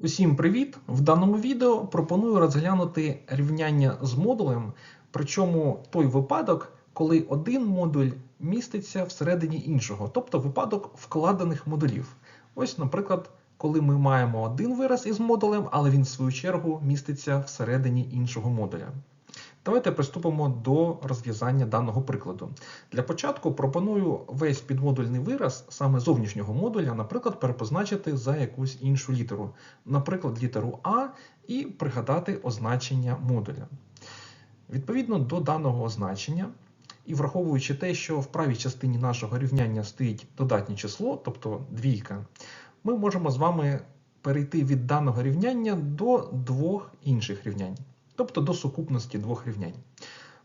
Усім привіт! В даному відео пропоную розглянути рівняння з модулем, причому той випадок, коли один модуль міститься всередині іншого, тобто випадок вкладених модулів. Ось, наприклад, коли ми маємо один вираз із модулем, але він в свою чергу міститься всередині іншого модуля. Давайте приступимо до розв'язання даного прикладу. Для початку пропоную весь підмодульний вираз саме зовнішнього модуля, наприклад, перепозначити за якусь іншу літеру, наприклад, літеру А, і пригадати означення модуля. Відповідно до даного означення, і враховуючи те, що в правій частині нашого рівняння стоїть додатнє число, тобто двійка, ми можемо з вами перейти від даного рівняння до двох інших рівнянь тобто до сукупності двох рівнянь.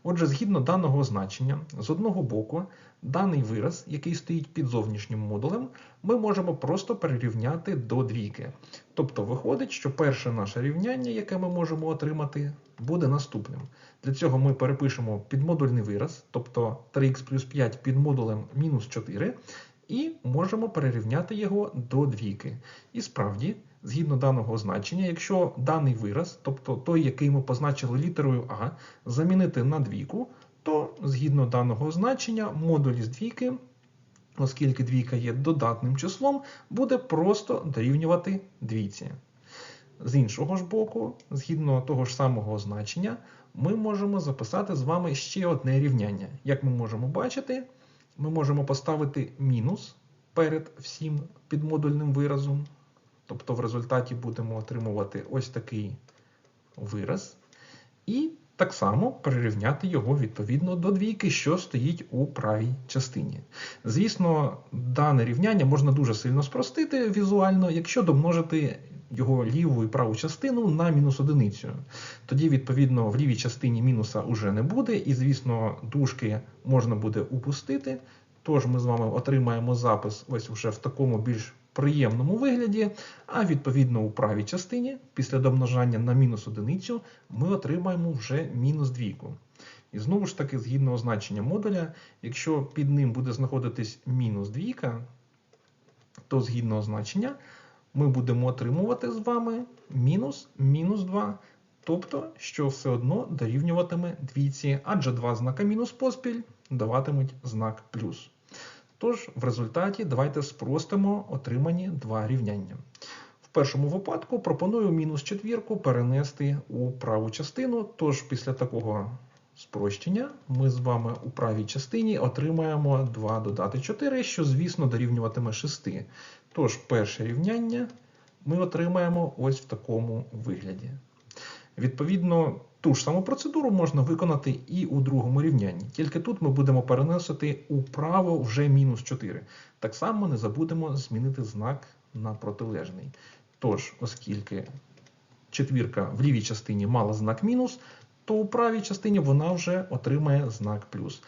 Отже, згідно даного означення, з одного боку, даний вираз, який стоїть під зовнішнім модулем, ми можемо просто перерівняти до двійки. Тобто виходить, що перше наше рівняння, яке ми можемо отримати, буде наступним. Для цього ми перепишемо підмодульний вираз, тобто 3х плюс 5 під модулем мінус 4, і можемо перерівняти його до двійки. І справді, згідно даного значення, якщо даний вираз, тобто той, який ми позначили літерою А, замінити на двійку, то згідно даного значення модуль із двійки, оскільки двійка є додатним числом, буде просто дорівнювати двійці. З іншого ж боку, згідно того ж самого значення, ми можемо записати з вами ще одне рівняння. Як ми можемо бачити, ми можемо поставити мінус перед всім підмодульним виразом. Тобто в результаті будемо отримувати ось такий вираз. І так само прирівняти його відповідно до двійки, що стоїть у правій частині. Звісно, дане рівняння можна дуже сильно спростити візуально, якщо домножити його ліву і праву частину на мінус одиницю. Тоді, відповідно, в лівій частині мінуса вже не буде, і, звісно, дужки можна буде упустити. Тож ми з вами отримаємо запис ось уже в такому більш приємному вигляді, а відповідно у правій частині, після домножання на мінус одиницю, ми отримаємо вже мінус двійку. І знову ж таки, згідно означення модуля, якщо під ним буде знаходитись мінус двійка, то згідно означення ми будемо отримувати з вами мінус мінус 2, тобто, що все одно дорівнюватиме двійці, адже два знака мінус поспіль даватимуть знак плюс. Тож, в результаті давайте спростимо отримані два рівняння. В першому випадку пропоную мінус четвірку перенести у праву частину, тож після такого спрощення ми з вами у правій частині отримаємо 2 додати 4, що, звісно, дорівнюватиме 6. Тож, перше рівняння ми отримаємо ось в такому вигляді. Відповідно, ту ж саму процедуру можна виконати і у другому рівнянні. Тільки тут ми будемо переносити управо вже мінус 4. Так само не забудемо змінити знак на протилежний. Тож, оскільки четвірка в лівій частині мала знак мінус, то у правій частині вона вже отримає знак плюс.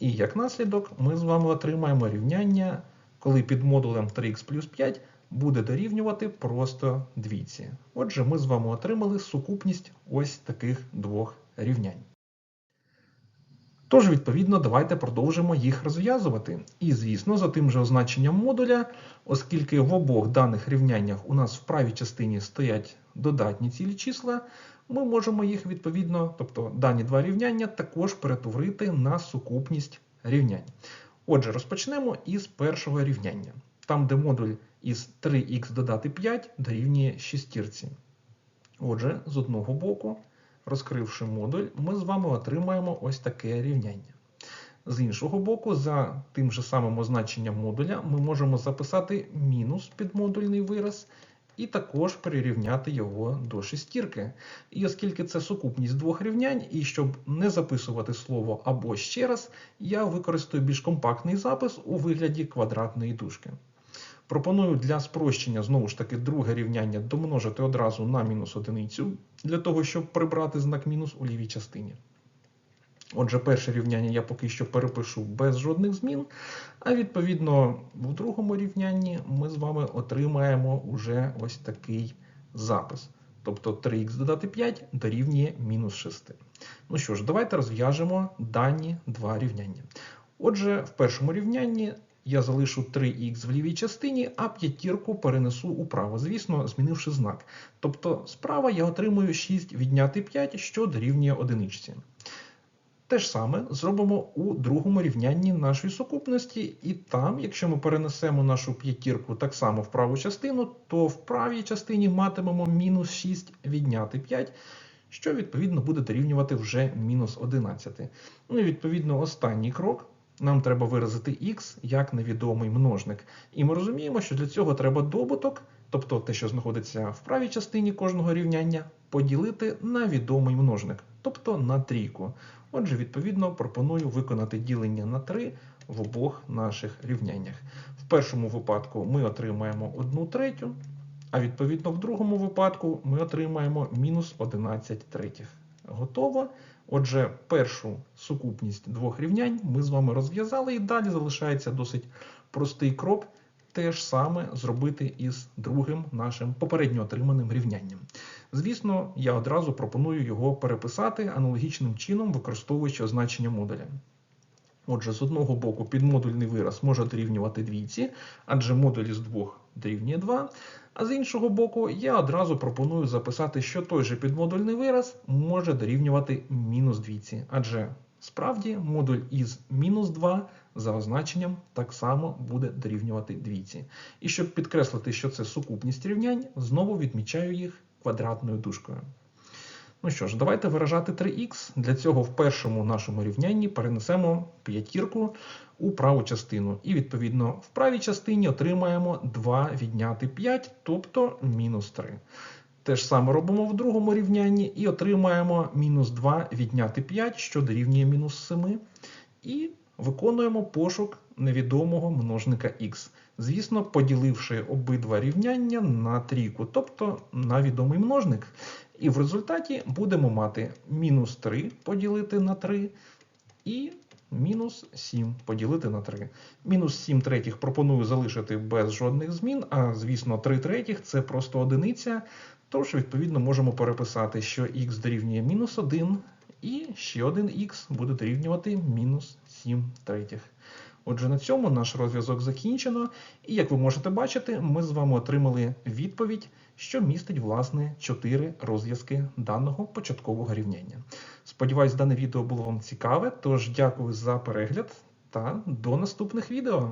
І як наслідок, ми з вами отримаємо рівняння, коли під модулем 3х плюс 5 буде дорівнювати просто двійці. Отже, ми з вами отримали сукупність ось таких двох рівнянь. Тож, відповідно, давайте продовжимо їх розв'язувати. І, звісно, за тим же означенням модуля, оскільки в обох даних рівняннях у нас в правій частині стоять додатні цілі числа, ми можемо їх відповідно, тобто дані два рівняння, також перетворити на сукупність рівнянь. Отже, розпочнемо із першого рівняння. Там, де модуль із 3х додати 5 дорівнює шістірці. Отже, з одного боку, розкривши модуль, ми з вами отримаємо ось таке рівняння. З іншого боку, за тим же самим означенням модуля, ми можемо записати мінус підмодульний вираз і також перерівняти його до шестірки. І оскільки це сукупність двох рівнянь, і щоб не записувати слово або ще раз, я використаю більш компактний запис у вигляді квадратної дужки. Пропоную для спрощення, знову ж таки, друге рівняння домножити одразу на мінус одиницю, для того, щоб прибрати знак мінус у лівій частині. Отже, перше рівняння я поки що перепишу без жодних змін. А відповідно, в другому рівнянні ми з вами отримаємо уже ось такий запис. Тобто 3х додати 5 дорівнює мінус 6. Ну що ж, давайте розв'яжемо дані два рівняння. Отже, в першому рівнянні я залишу 3х в лівій частині, а п'ятірку перенесу управо, звісно, змінивши знак. Тобто справа я отримую 6 відняти 5, що дорівнює одиничці. Те ж саме зробимо у другому рівнянні нашої сукупності, і там, якщо ми перенесемо нашу п'ятірку так само в праву частину, то в правій частині матимемо мінус 6 відняти 5, що відповідно буде дорівнювати вже мінус 11. Ну і відповідно останній крок. Нам треба виразити х як невідомий множник. І ми розуміємо, що для цього треба добуток, тобто те, що знаходиться в правій частині кожного рівняння, поділити на відомий множник, тобто на трійку. Отже, відповідно, пропоную виконати ділення на 3 в обох наших рівняннях. В першому випадку ми отримаємо 1 третю, а відповідно в другому випадку ми отримаємо мінус 11 третіх. Готово. Отже, першу сукупність двох рівнянь ми з вами розв'язали, і далі залишається досить простий крок. Те ж саме зробити із другим нашим попередньо отриманим рівнянням. Звісно, я одразу пропоную його переписати аналогічним чином, використовуючи означення модуля. Отже, з одного боку підмодульний вираз може дорівнювати двійці, адже модуль із двох дорівнює 2. А з іншого боку, я одразу пропоную записати, що той же підмодульний вираз може дорівнювати мінус двійці, адже справді модуль із мінус 2 за означенням так само буде дорівнювати двійці. І щоб підкреслити, що це сукупність рівнянь, знову відмічаю їх квадратною дужкою. Ну що ж, давайте виражати 3х. Для цього в першому нашому рівнянні перенесемо п'ятірку у праву частину. І, відповідно, в правій частині отримаємо 2 відняти 5, тобто мінус 3. Те ж саме робимо в другому рівнянні і отримаємо мінус 2 відняти 5, що дорівнює мінус 7. І виконуємо пошук невідомого множника х. Звісно, поділивши обидва рівняння на трійку, тобто на відомий множник. І в результаті будемо мати мінус 3 поділити на 3 і мінус 7 поділити на 3. Мінус 7 третіх пропоную залишити без жодних змін, а звісно, 3 третіх це просто одиниця. Тож, відповідно, можемо переписати, що х дорівнює мінус 1, і ще один х буде дорівнювати мінус 7 третіх. Отже, на цьому наш розв'язок закінчено, і як ви можете бачити, ми з вами отримали відповідь, що містить власне 4 розв'язки даного початкового рівняння. Сподіваюсь, дане відео було вам цікаве, тож дякую за перегляд та до наступних відео.